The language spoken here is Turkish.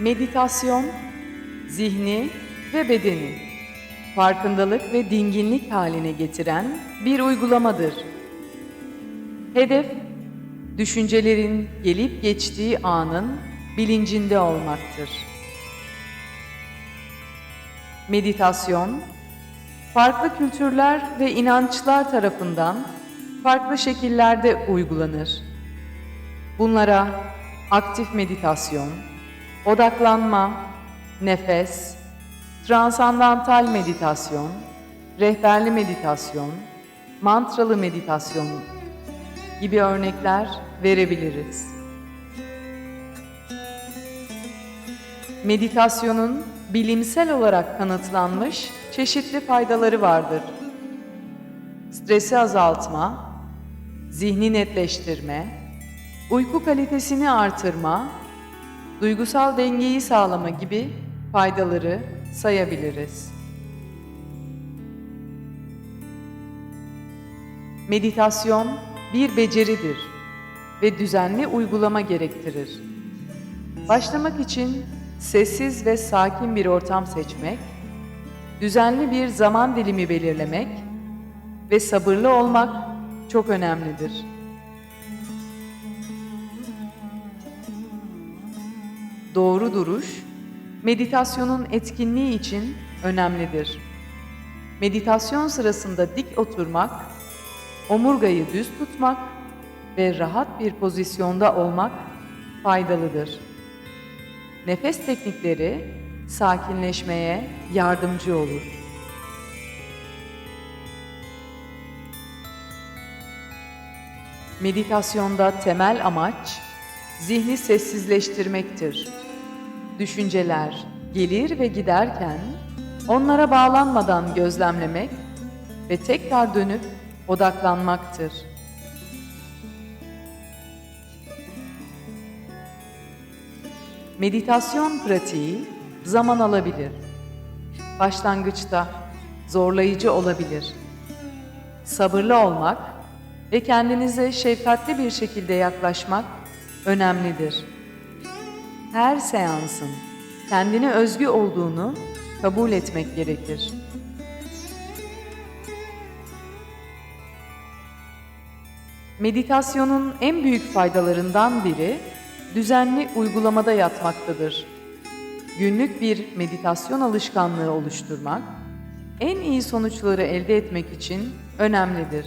Meditasyon, zihni ve bedeni farkındalık ve dinginlik haline getiren bir uygulamadır. Hedef, düşüncelerin gelip geçtiği anın bilincinde olmaktır. Meditasyon, farklı kültürler ve inançlar tarafından farklı şekillerde uygulanır. Bunlara aktif meditasyon, odaklanma, nefes, transandantal meditasyon, rehberli meditasyon, mantralı meditasyon gibi örnekler verebiliriz. Meditasyonun bilimsel olarak kanıtlanmış çeşitli faydaları vardır. Stresi azaltma, zihni netleştirme, uyku kalitesini artırma, duygusal dengeyi sağlama gibi faydaları sayabiliriz. Meditasyon bir beceridir ve düzenli uygulama gerektirir. Başlamak için sessiz ve sakin bir ortam seçmek, düzenli bir zaman dilimi belirlemek ve sabırlı olmak çok önemlidir. Doğru duruş, meditasyonun etkinliği için önemlidir. Meditasyon sırasında dik oturmak, omurgayı düz tutmak ve rahat bir pozisyonda olmak faydalıdır. Nefes teknikleri sakinleşmeye yardımcı olur. Meditasyonda temel amaç zihni sessizleştirmektir. Düşünceler gelir ve giderken onlara bağlanmadan gözlemlemek ve tekrar dönüp odaklanmaktır. Meditasyon pratiği zaman alabilir. Başlangıçta zorlayıcı olabilir. Sabırlı olmak ve kendinize şefkatli bir şekilde yaklaşmak önemlidir. Her seansın kendine özgü olduğunu kabul etmek gerekir. Meditasyonun en büyük faydalarından biri düzenli uygulamada yatmaktadır. Günlük bir meditasyon alışkanlığı oluşturmak en iyi sonuçları elde etmek için önemlidir.